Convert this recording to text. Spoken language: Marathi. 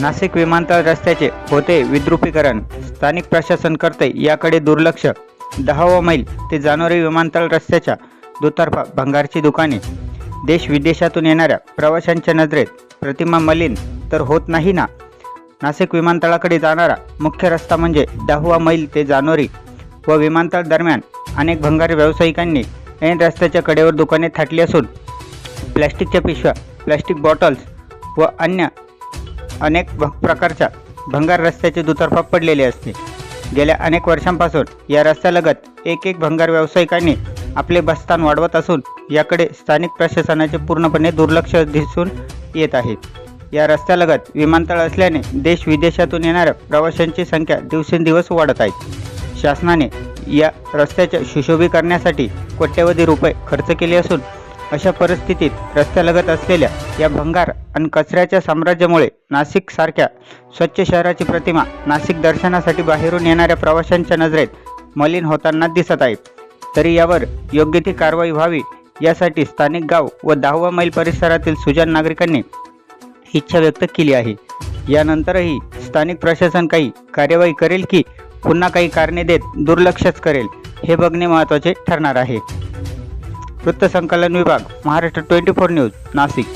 नाशिक विमानतळ रस्त्याचे होते विद्रुपीकरण. स्थानिक प्रशासन करते याकडे दुर्लक्ष. दहावा मैल ते जानेवारी विमानतळ रस्त्याच्या दुतर्फा भंगारची दुकाने. देश विदेशातून येणाऱ्या प्रवाशांच्या नजरेत प्रतिमा मलिन तर होत नाही ना? नाशिक विमानतळाकडे जाणारा मुख्य रस्ता म्हणजे दहावा मैल ते जानेवारी व विमानतळ दरम्यान अनेक भंगार व्यावसायिकांनी ऐन रस्त्याच्या कडेवर दुकाने थाटली असून प्लॅस्टिकच्या पिशव्या प्लॅस्टिक बॉटल्स व अन्य अनेक भ- प्रकारच्या भंगार रस्त्याचे दुतर्फा पडलेले असते. गेल्या अनेक वर्षांपासून या रस्त्यालगत एक एक भंगार व्यावसायिकांनी आपले बसस्थान वाढवत असून याकडे स्थानिक प्रशासनाचे पूर्णपणे दुर्लक्ष दिसून येत आहे. या रस्त्यालगत विमानतळ असल्याने देश विदेशातून येणाऱ्या प्रवाशांची संख्या दिवसेंदिवस वाढत आहे. शासनाने या रस्त्याच्या सुशोभीकरणासाठी कोट्यवधी रुपये खर्च केले असून अशा परिस्थितीत रस्त्यालगत असलेल्या या भंगार आणि कचऱ्याच्या साम्राज्यामुळे नाशिक सारख्या स्वच्छ शहराची प्रतिमा नाशिक दर्शनासाठी बाहेरून येणाऱ्या प्रवाशांच्या नजरेत मलिन होताना दिसत आहे तरी यावर योग्य ती कारवाई व्हावी यासाठी स्थानिक गाव व दहावा मैल परिसरातील सुजान नागरिकांनी इच्छा व्यक्त केली आहे. यानंतरही स्थानिक प्रशासन काही कार्यवाही करेल की पुन्हा काही कारणे देत दुर्लक्षच करेल हे बघणे महत्त्वाचे ठरणार आहे. वृत्तसंकलन विभाग Maharashtra twenty four news Nashik.